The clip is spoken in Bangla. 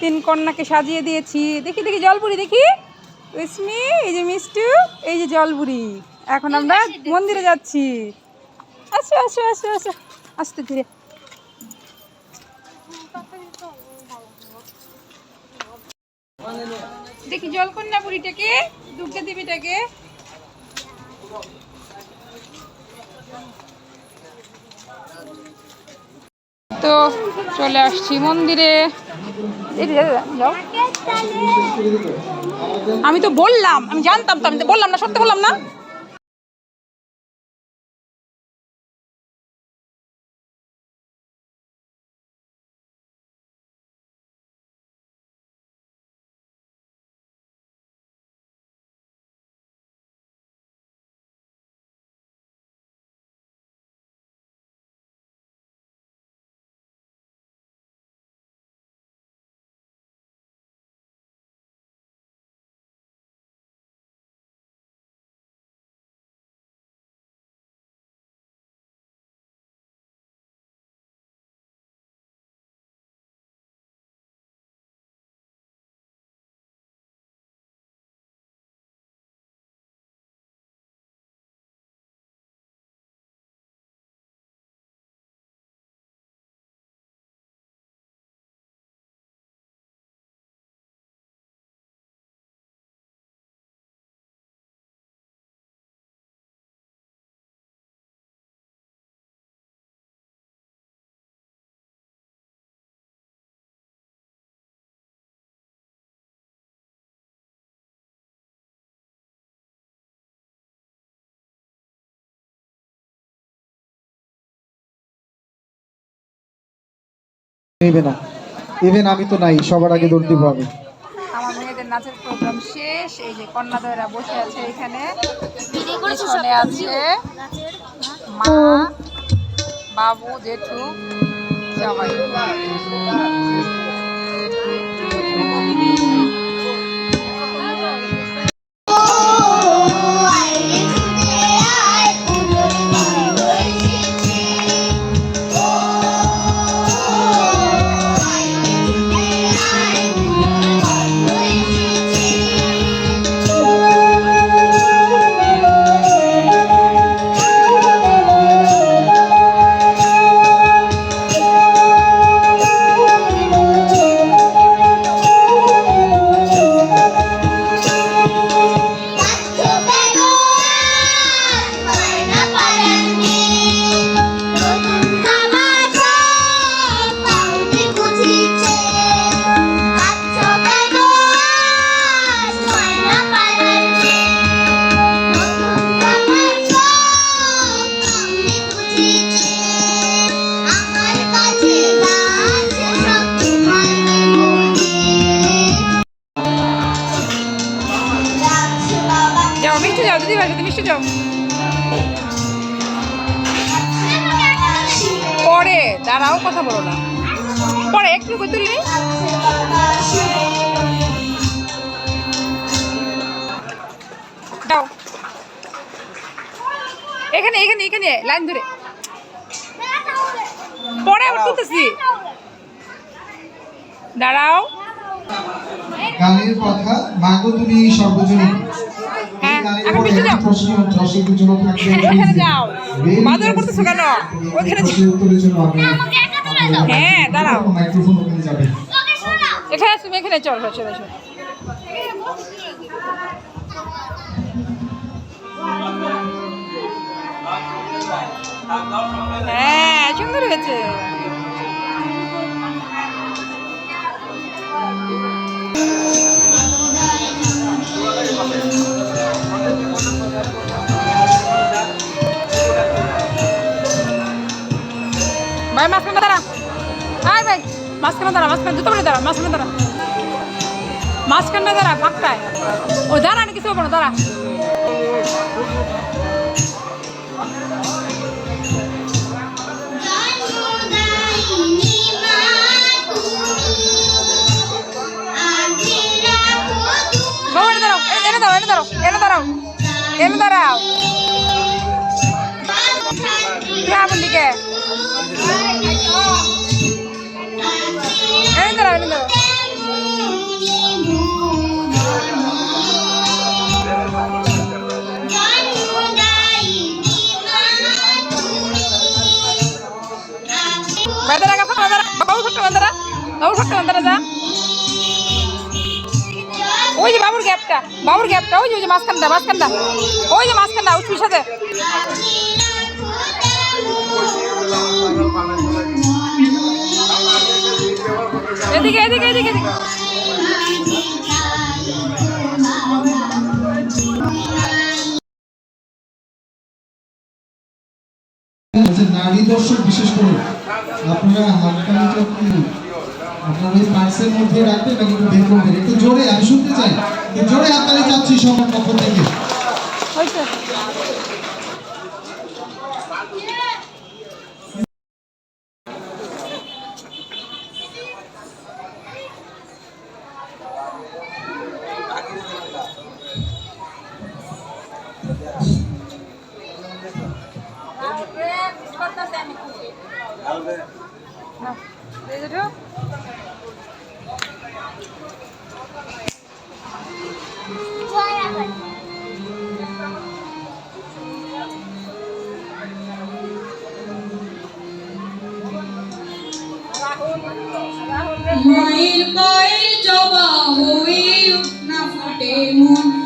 তিন কন্যাকে সাজিয়ে দিয়েছি। দেখি দেখি জলপুরি দেখি। ইসমি এই যে মিষ্টু এই যে জলপুরি এখন আমরা মন্দিরে যাচ্ছি। আসো আসো আসো আসো। আসতে ধীরে। দেখি জলকন্যা বুড়িটাকে দুর্গা দেবীটাকে তো চলে আসছি মন্দিরে। আমি তো বললাম আমি জানতাম তো আমি তো বললাম না সত্যি বললাম না। নেবে না। ইভেন আমি তো নাই সবার আগে দৌড় দিব আমি। আমার মেয়েদের নাচের প্রোগ্রাম শেষ এই যে কন্যাদয়রা বসে আছে এখানে। পিছনে আছে মা বাবু জেঠু সবাই যাও, দিদি ভাই মিষ্টি যাও। পরে, দাঁড়াও, কথা বলো না। পরে, একটু তুললি যাও। এখানে এখানে এখানে, লাইন ধরে। পরে আবার তুলতেছি। দাঁড়াও। গানের কথা, মাগো তুমি সর্বজনীন। এখন দর্শকদের জন্য থাকবে ওখানে যাও। Nice. করতেছো কেন? ওখানে হ্যাঁ, দাঁড়াও। এখানে তুমি এখানে চল চলে চলো হ্যাঁ সুন্দর হয়েছে ভাই মাঝখানে দাঁড়া। আয় ভাই মাঝখানে দাঁড়া মাঝখানে দুটো বলে দাঁড়া মাঝখানে দাঁড়া। মাঝখানে দাঁড়া ফাঁকটায়। ও দাঁড়া না কিছু হবে না দাঁড়া। জন্মদায়িনী মা তুমি দিকে। এই দাঁড়াও এনে দাও ಬಂದರ ಗಪ್ಪ ಬಂದರ ಬಾಬು ಸೊಟ್ಟ ಬಂದರ ಬಾಬು ಸೊಟ್ಟ ಬಂದರ যা। ওই যে বাবুর গ্যাপটা বাবুর গ্যাপটা, ওই যে মাঝখানটা মাঝখানটা। ওই যে মাঝখানটা উঠবি সাথে। এদিকে এদিকে এদিকে। আচ্ছা, নারী দর্শক বিশেষ করে আপনারা হাতটা আপনারা ওই পার্সের মধ্যে রাখবেন নাকি একটু বের করবেন একটু জোরে আমি শুনতে চাই। জোরে হাততালি চাচ্ছি সবার পক্ষ থেকে। মায়ের পায়ের জবা হয়ে না ফুটে মন।